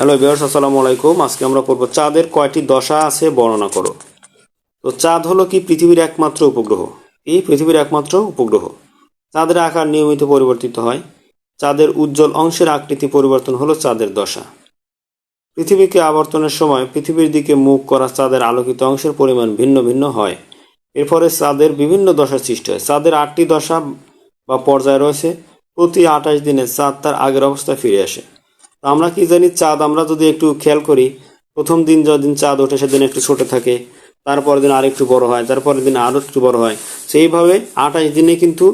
Hello বিয়ার্স আসসালামু আলাইকুম। আজকে আমরা পড়ব চাঁদের কয়টি দশা আছে বর্ণনা করো। তো চাঁদ হলো কি পৃথিবীর একমাত্র উপগ্রহ? এই পৃথিবীর একমাত্র উপগ্রহ। চাঁদের আকার নিয়মিত পরিবর্তিত হয়। চাঁদের উজ্জ্বল অংশের আকৃতি পরিবর্তন হলো চাঁদের দশা। পৃথিবীকে আবর্তনের সময় পৃথিবীর দিকে মুখ করা চাঁদের আলোকিত অংশের পরিমাণ ভিন্ন ভিন্ন হয়। এর ফলে চাঁদের বিভিন্ন দশার সৃষ্টি হয়। চাঁদের আটটি দশা বা পর্যায় রয়েছে। প্রতি আঠাশ দিনে চাঁদ তার আগের অবস্থায় ফিরে আসে। তো আমরা কি জানি চাঁদ, আমরা যদি একটু খেয়াল করি, প্রথম দিন যদিন চাঁদ ওঠে, সেদিন একটু ছোট থাকে, তারপরের দিন আরেকটু বড় হয়, তারপরের দিন আরও একটু বড় হয়। সেইভাবে আঠাশ দিনে কিন্তু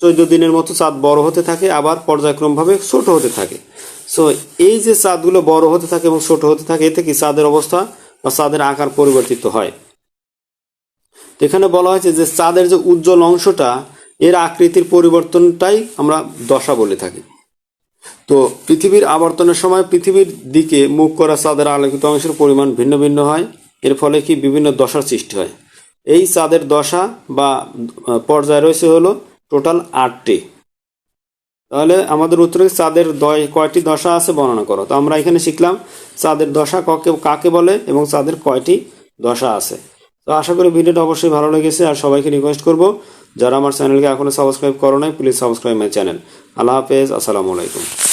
চোদ্দ দিনের মতো চাঁদ বড় হতে থাকে, আবার পর্যায়ক্রমভাবে ছোট হতে থাকে। সো এই যে চাঁদগুলো বড় হতে থাকে এবং ছোট হতে থাকে, এতে কি চাঁদের অবস্থা বা চাঁদের আকার পরিবর্তিত হয়? এখানে বলা হয়েছে যে চাঁদের যে উজ্জ্বল অংশটা, এর আকৃতির পরিবর্তনটাই আমরা দশা বলে থাকি। তো পৃথিবীর আবর্তনের সময় পৃথিবীর দিকে মুখ করা চাঁদের আলোকিত অংশের পরিমাণ ভিন্ন ভিন্ন হয়। এর ফলে কি বিভিন্ন দশার সৃষ্টি হয়। এই চাঁদের দশা বা পর্যায় রয়েছে হলো টোটাল আটটি। তাহলে আমাদের উত্তরে চাঁদের কয়টি দশা আছে বর্ণনা করো। তো আমরা এখানে শিখলাম চাঁদের দশা কাকে কাকে বলে এবং চাঁদের কয়টি দশা আছে। তো আশা করি ভিডিওটা অবশ্যই ভালো লেগেছে আর সবাইকে রিকোয়েস্ট করব যারা আমার চ্যানেলকে এখনও সাবস্ক্রাইব করো নাই প্লিজ সাবস্ক্রাইব মাই চ্যানেল আল্লাহ হাফেজ, আসসালামু আলাইকুম।